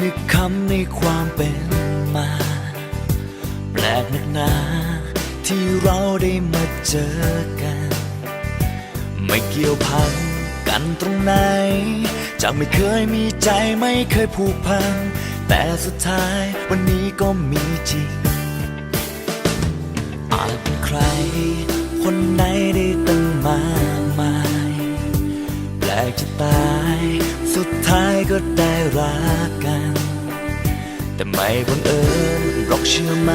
นึกคำในความเป็นมา แปลกนักหนา ที่เราได้มาเจอกัน ไม่เกี่ยวพันกันตรงไหน จะไม่เคยมีใจไม่เคยผูกพัน แต่สุดท้ายวันนี้ก็มีจริงอาจเป็นใคร คนไหนได้ จะตาย สุดท้ายก็ได้รักกัน แต่ไม่บังเอิญหรอกเชื่อไหม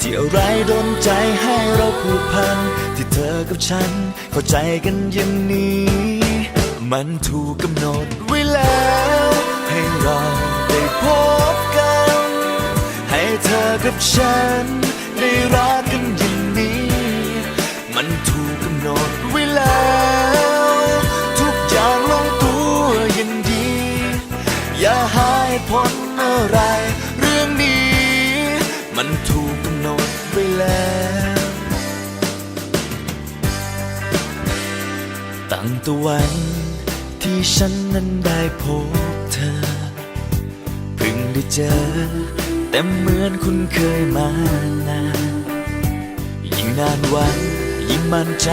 ที่อะไรโดนใจให้เราผูกพัน ที่เธอกับฉันเข้าใจกันอย่างนี้ มันถูกกำหนดไว้แล้ว ให้เราได้พบกัน ให้เธอกับฉันได้รัก อะไร เรื่องนี้ มันถูกกำหนดไว้แล้ว ตั้งแตะวันที่ฉันนั้นได้พบเธอ เพิ่งได้เจอ แต่เหมือนคุณเคยมานานยิ่งนานวันยิ่งมั่นใจ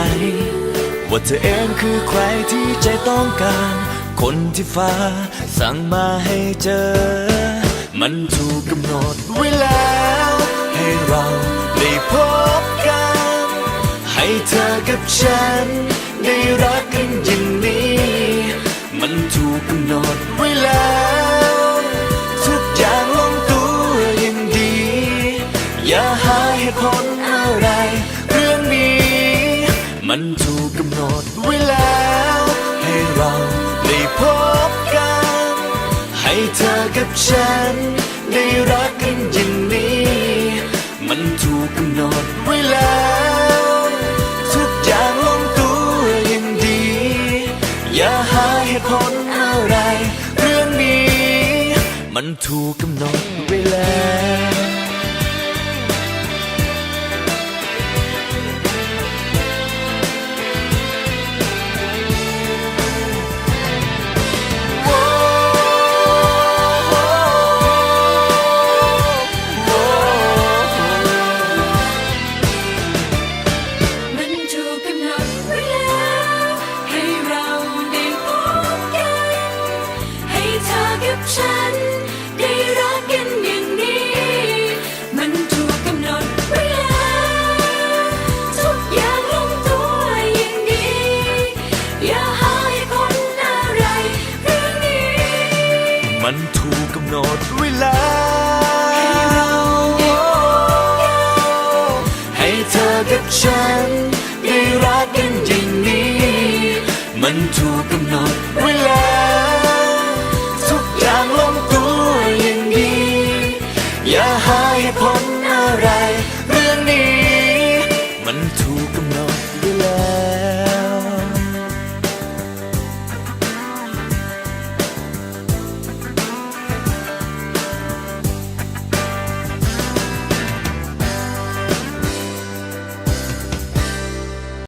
ว่าเธอเองคือใครที่ใจต้องการ คนที่ฟ้าสั่งมาให้เจอ มันถูกกำหนดไว้แล้ว ให้เราได้พบกัน ให้เธอกับฉัน ได้รักกันอย่างนี้ มันถูกกำหนดไว้แล้ว ทุกอย่างลงตัวอย่างดี อย่าหาเหตุผลอะไร เรื่องนี้ มันถูกกำหนดไว้แล้ว เธอกับฉัน ได้รักกันอย่างนี้ มันถูกกำหนดไว้แล้ว ทุกอย่างลงตัวอย่างดี อย่าหาเหตุผลอะไร เรื่องนี้ มันถูกกำหนดไว้แล้ว กับฉัน ได้รักกันอย่างนี้ มันถูกกำหนดไว้แล้วทุกอย่างลงตัวอย่างดีอย่าหาเหตุผลอะไรเรื่องนี้ มันถูกกำหนดไว้แล้วให้เธอกับฉัน ได้รักกันอย่างนี้ มันถูกกำหนดไว้แล้ว หาเหตุผล